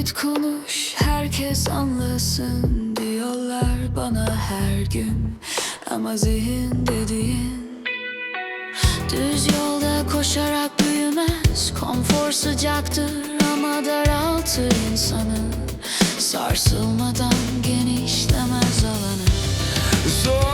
basit konuş herkes anlasın diyorlar bana her gün. Ama zihin dediğin Düz yolda koşarak büyümez. Konfor sıcaktır ama daraltır insanı. Sarsılmadan genişlemez alanı. Zor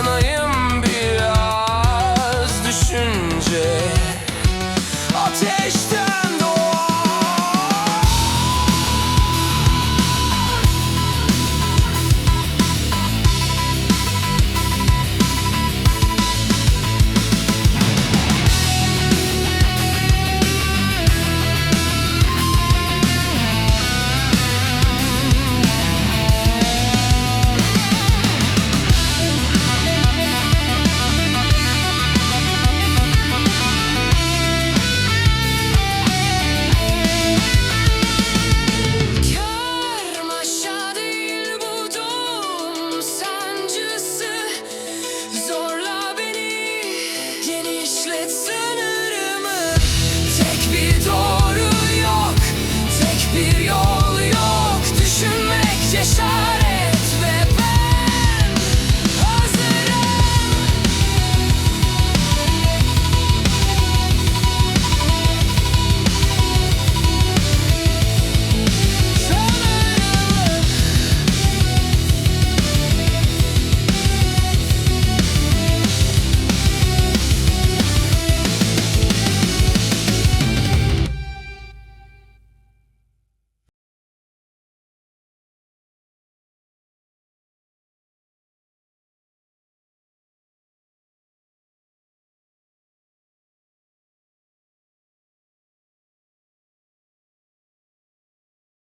Ama